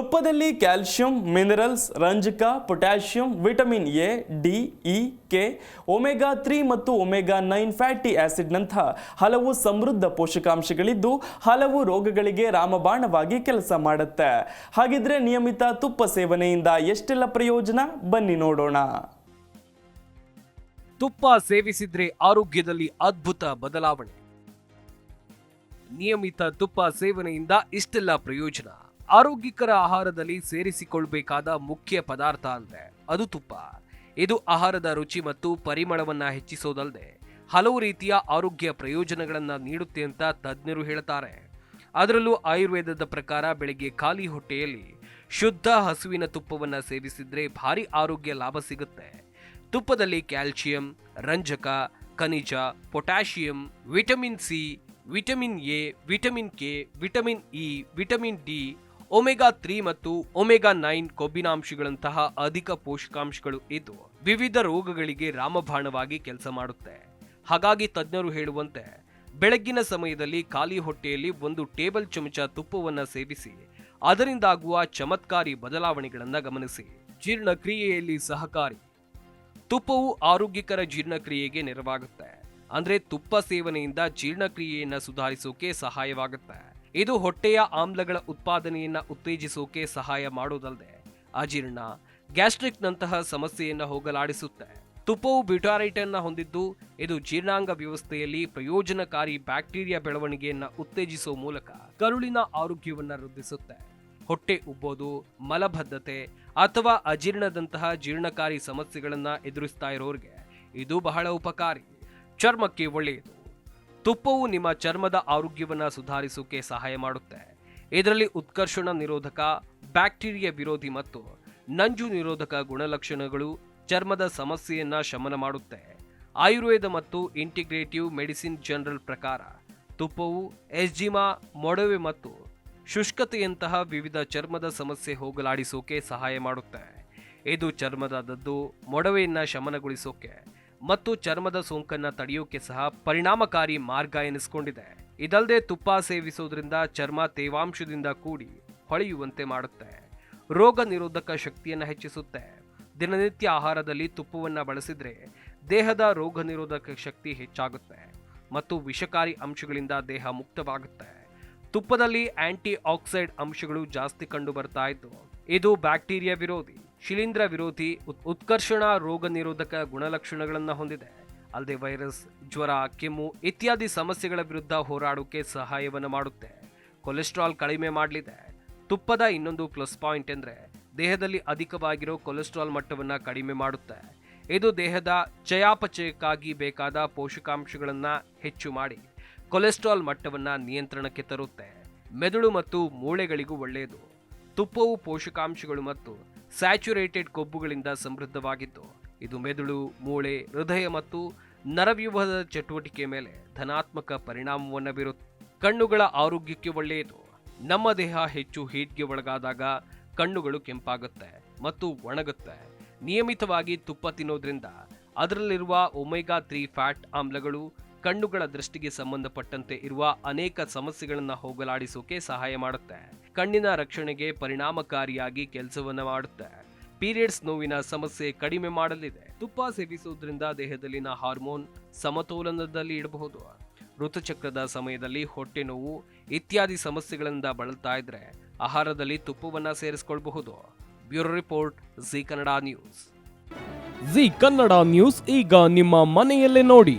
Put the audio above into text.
ತುಪ್ಪದಲ್ಲಿ calcium minerals, ರಂಜಕ, potassium, vitamin A, D, E, K, omega three ಮತ್ತು omega nine fatty ಆಸಿಡ್ನಂತಹ ಹಲವು ಸಮೃದ್ಧ ಪೋಷಕಾಂಶಗಳಿದ್ದು ಹಲವು ರೋಗಗಳಿಗೆ ರಾಮಬಾಣವಾಗಿ ಕೆಲಸ ಮಾಡುತ್ತೆ. ಹಾಗಿದ್ರೆ ನಿಯಮಿತ ತುಪ್ಪ ಸೇವನೆಯಿಂದ ಎಷ್ಟೆಲ್ಲ ಪ್ರಯೋಜನ? ಬನ್ನಿ ನೋಡೋಣ. ತುಪ್ಪ ಸೇವಿಸಿದ್ರೆ ಆರೋಗ್ಯದಲ್ಲಿ ಅದ್ಭುತ ಬದಲಾವಣೆ. ನಿಯಮಿತ ತುಪ್ಪ ಸೇವನೆಯಿಂದ ಇಷ್ಟೆಲ್ಲ ಪ್ರಯೋಜನ? ಆರೋಗ್ಯಕರ ಆಹಾರದಲ್ಲಿ ಸೇರಿಸಿಕೊಳ್ಬೇಕಾದ ಮುಖ್ಯ ಪದಾರ್ಥ ಅಂದ್ರೆ ಅದು ತುಪ್ಪ. ಇದು ಆಹಾರದ ರುಚಿ ಮತ್ತು ಪರಿಮಳವನ್ನ ಹೆಚ್ಚಿಸೋದಲ್ಲದೆ ಹಲವು ರೀತಿಯ ಆರೋಗ್ಯ ಪ್ರಯೋಜನಗಳನ್ನು ನೀಡುತ್ತೆ ಅಂತ ತಜ್ಞರು ಹೇಳ್ತಾರೆ. ಅದರಲ್ಲೂ ಆಯುರ್ವೇದದ ಪ್ರಕಾರ ಬೆಳಿಗ್ಗೆ ಖಾಲಿ ಹೊಟ್ಟೆಯಲ್ಲಿ ಶುದ್ಧ ಹಸುವಿನ ತುಪ್ಪವನ್ನು ಸೇವಿಸಿದ್ರೆ ಭಾರಿ ಆರೋಗ್ಯ ಲಾಭ ಸಿಗುತ್ತೆ. ತುಪ್ಪದಲ್ಲಿ ಕ್ಯಾಲ್ಸಿಯಂ ರಂಜಕ, ಖನಿಜ, potassium, vitamin C, vitamin A, vitamin K, vitamin E, vitamin D omega three ಮತ್ತು ಒಮೆಗಾ ನೈನ್ ಕೊಬ್ಬಿನಾಂಶಗಳಂತಹ ಅಧಿಕ ಪೋಷಕಾಂಶಗಳು ಇದ್ದು ವಿವಿಧ ರೋಗಗಳಿಗೆ ರಾಮಬಾಣವಾಗಿ ಕೆಲಸ ಮಾಡುತ್ತೆ. ಹಾಗಾಗಿ ತಜ್ಞರು ಹೇಳುವಂತೆ, ಬೆಳಗ್ಗಿನ ಸಮಯದಲ್ಲಿ ಖಾಲಿ ಹೊಟ್ಟೆಯಲ್ಲಿ ಒಂದು ಟೇಬಲ್ ಚಮಚ ತುಪ್ಪವನ್ನು ಸೇವಿಸಿ, ಅದರಿಂದಾಗುವ ಚಮತ್ಕಾರಿ ಬದಲಾವಣೆಗಳನ್ನು ಗಮನಿಸಿ. ಜೀರ್ಣಕ್ರಿಯೆಯಲ್ಲಿ ಸಹಕಾರಿ. ತುಪ್ಪವು ಆರೋಗ್ಯಕರ ಜೀರ್ಣಕ್ರಿಯೆಗೆ ನೆರವಾಗುತ್ತೆ. ಅಂದರೆ ತುಪ್ಪ ಸೇವನೆಯಿಂದ ಜೀರ್ಣಕ್ರಿಯೆಯನ್ನು ಸುಧಾರಿಸೋಕೆ ಸಹಾಯವಾಗುತ್ತೆ. ಇದು ಹೊಟ್ಟೆಯ ಆಮ್ಲಗಳ ಉತ್ಪಾದನೆಯನ್ನು ಉತ್ತೇಜಿಸೋಕೆ ಸಹಾಯ ಮಾಡೋದಲ್ಲದೆ ಅಜೀರ್ಣ, ಗ್ಯಾಸ್ಟ್ರಿಕ್ನಂತಹ ಸಮಸ್ಯೆಯನ್ನು ಹೋಗಲಾಡಿಸುತ್ತೆ. ತುಪ್ಪವು ಬ್ಯೂಟಾರೈಟನ್ನು ಹೊಂದಿದ್ದು, ಇದು ಜೀರ್ಣಾಂಗ ವ್ಯವಸ್ಥೆಯಲ್ಲಿ ಪ್ರಯೋಜನಕಾರಿ ಬ್ಯಾಕ್ಟೀರಿಯಾ ಬೆಳವಣಿಗೆಯನ್ನು ಉತ್ತೇಜಿಸುವ ಮೂಲಕ ಕರುಳಿನ ಆರೋಗ್ಯವನ್ನು ವೃದ್ಧಿಸುತ್ತೆ. ಹೊಟ್ಟೆ ಉಬ್ಬೋದು, ಮಲಬದ್ಧತೆ ಅಥವಾ ಅಜೀರ್ಣದಂತಹ ಜೀರ್ಣಕಾರಿ ಸಮಸ್ಯೆಗಳನ್ನು ಎದುರಿಸ್ತಾ ಇರೋರಿಗೆ ಇದು ಬಹಳ ಉಪಕಾರಿ. ಚರ್ಮಕ್ಕೆ ಒಳ್ಳೆಯದು. ತುಪ್ಪವು ನಿಮ್ಮ ಚರ್ಮದ ಆರೋಗ್ಯವನ್ನು ಸುಧಾರಿಸೋಕೆ ಸಹಾಯ ಮಾಡುತ್ತೆ. ಇದರಲ್ಲಿ ಉತ್ಕರ್ಷಣ ನಿರೋಧಕ, ಬ್ಯಾಕ್ಟೀರಿಯಾ ವಿರೋಧಿ ಮತ್ತು ನಂಜು ನಿರೋಧಕ ಗುಣಲಕ್ಷಣಗಳು ಚರ್ಮದ ಸಮಸ್ಯೆಯನ್ನು ಶಮನ ಮಾಡುತ್ತೆ. ಆಯುರ್ವೇದ ಮತ್ತು ಇಂಟಿಗ್ರೇಟಿವ್ ಮೆಡಿಸಿನ್ ಜನರಲ್ ಪ್ರಕಾರ ತುಪ್ಪವು ಎಸ್ಜಿಮಾ, ಮೊಡವೆ ಮತ್ತು ಶುಷ್ಕತೆಯಂತಹ ವಿವಿಧ ಚರ್ಮದ ಸಮಸ್ಯೆ ಹೋಗಲಾಡಿಸೋಕೆ ಸಹಾಯ ಮಾಡುತ್ತೆ. ಇದು ಚರ್ಮದ ದದ್ದು, ಮೊಡವೆಯನ್ನ ಶಮನಗೊಳಿಸೋಕೆ ಮತ್ತು ಚರ್ಮದ ಸೋಂಕನ್ನ ತಡೆಯೋಕೆ ಸಹ ಪರಿಣಾಮಕಾರಿ ಮಾರ್ಗ ಎನಿಸಿಕೊಂಡಿದೆ. ಇದಲ್ಲದೆ ತುಪ್ಪ ಸೇವಿಸೋದ್ರಿಂದ ಚರ್ಮ ತೇವಾಂಶದಿಂದ ಕೂಡಿ ಹೊಳೆಯುವಂತೆ ಮಾಡುತ್ತೆ. ರೋಗ ನಿರೋಧಕ ಶಕ್ತಿಯನ್ನು ಹೆಚ್ಚಿಸುತ್ತೆ. ದಿನನಿತ್ಯ ಆಹಾರದಲ್ಲಿ ತುಪ್ಪವನ್ನು ಬಳಸಿದರೆ ದೇಹದ ರೋಗ ನಿರೋಧಕ ಶಕ್ತಿ ಹೆಚ್ಚಾಗುತ್ತೆ ಮತ್ತು ವಿಷಕಾರಿ ಅಂಶಗಳಿಂದ ದೇಹ ಮುಕ್ತವಾಗುತ್ತೆ. ತುಪ್ಪದಲ್ಲಿ ಆಂಟಿ ಆಕ್ಸೈಡ್ ಅಂಶಗಳು ಜಾಸ್ತಿ ಕಂಡು ಬರ್ತಾ ಇದ್ದು, ಇದು ಬ್ಯಾಕ್ಟೀರಿಯಾ ವಿರೋಧಿ. ಶಿಲೀಂಧ್ರ ವಿರೋಧಿ ಉತ್- ಉತ್ಕರ್ಷಣ ರೋಗ ನಿರೋಧಕ ಗುಣಲಕ್ಷಣಗಳನ್ನು ಹೊಂದಿದೆ. ಅಲ್ಲದೆ ವೈರಸ್, ಜ್ವರ, ಕೆಮ್ಮು ಇತ್ಯಾದಿ ಸಮಸ್ಯೆಗಳ ವಿರುದ್ಧ ಹೋರಾಡೋಕೆ ಸಹಾಯವನ್ನು ಮಾಡುತ್ತೆ. ಕೊಲೆಸ್ಟ್ರಾಲ್ ಕಡಿಮೆ ಮಾಡಲಿದೆ. ತುಪ್ಪದ ಇನ್ನೊಂದು ಪ್ಲಸ್ ಪಾಯಿಂಟ್ ಎಂದರೆ ದೇಹದಲ್ಲಿ ಅಧಿಕವಾಗಿರೋ ಕೊಲೆಸ್ಟ್ರಾಲ್ ಮಟ್ಟವನ್ನು ಕಡಿಮೆ ಮಾಡುತ್ತೆ. ಇದು ದೇಹದ ಚಯಾಪಚಯಕ್ಕಾಗಿ ಬೇಕಾದ ಪೋಷಕಾಂಶಗಳನ್ನು ಹೆಚ್ಚು ಮಾಡಿ ಕೊಲೆಸ್ಟ್ರಾಲ್ ಮಟ್ಟವನ್ನು ನಿಯಂತ್ರಣಕ್ಕೆ ತರುತ್ತೆ. ಮೆದುಳು ಮತ್ತು ಮೂಳೆಗಳಿಗೂ ಒಳ್ಳೆಯದು. ತುಪ್ಪವು ಪೋಷಕಾಂಶಗಳು ಮತ್ತು ಸ್ಯಾಚುರೇಟೆಡ್ ಕೊಬ್ಬುಗಳಿಂದ ಸಮೃದ್ಧವಾಗಿದ್ದು ಇದು ಮೆದುಳು, ಮೂಳೆ, ಹೃದಯ ಮತ್ತು ನರವ್ಯೂಹದ ಚಟುವಟಿಕೆ ಮೇಲೆ ಧನಾತ್ಮಕ ಪರಿಣಾಮವನ್ನು ಬೀರುತ್ತೆ ಕಣ್ಣುಗಳ ಆರೋಗ್ಯಕ್ಕೆ ಒಳ್ಳೆಯದು. ನಮ್ಮ ದೇಹ ಹೆಚ್ಚು ಹೀಟ್ಗೆ ಒಳಗಾದಾಗ ಕಣ್ಣುಗಳು ಕೆಂಪಾಗುತ್ತೆ ಮತ್ತು ಒಣಗುತ್ತೆ. ನಿಯಮಿತವಾಗಿ ತುಪ್ಪ ತಿನ್ನೋದ್ರಿಂದ ಅದರಲ್ಲಿರುವ ಒಮೆಗಾ ತ್ರೀ ಫ್ಯಾಟ್ ಆಮ್ಲಗಳು ಕಣ್ಣುಗಳ ದೃಷ್ಟಿಗೆ ಸಂಬಂಧಪಟ್ಟಂತೆ ಇರುವ ಅನೇಕ ಸಮಸ್ಯೆಗಳನ್ನು ಹೋಗಲಾಡಿಸೋಕೆ ಸಹಾಯ ಮಾಡುತ್ತೆ. ಕಣ್ಣಿನ ರಕ್ಷಣೆಗೆ ಪರಿಣಾಮಕಾರಿಯಾಗಿ ಕೆಲಸವನ್ನ ಮಾಡುತ್ತೆ. ಪೀರಿಯಡ್ಸ್ ನೋವಿನ ಸಮಸ್ಯೆ ಕಡಿಮೆ ಮಾಡಲಿದೆ. ತುಪ್ಪ ಸೇವಿಸುವುದರಿಂದ ದೇಹದಲ್ಲಿನ ಹಾರ್ಮೋನ್ ಸಮತೋಲನದಲ್ಲಿ ಇಡಬಹುದು ಋತುಚಕ್ರದ ಸಮಯದಲ್ಲಿ ಹೊಟ್ಟೆ ನೋವು ಇತ್ಯಾದಿ ಸಮಸ್ಯೆಗಳಿಂದ ಬಳಲ್ತಾ ಇದ್ರೆ ಆಹಾರದಲ್ಲಿ ತುಪ್ಪವನ್ನ ಸೇರಿಸಿಕೊಳ್ಳಬಹುದು bureau report Zee Kannada news. Zee Kannada news ಈಗ ನಿಮ್ಮ ಮನೆಯಲ್ಲೇ ನೋಡಿ.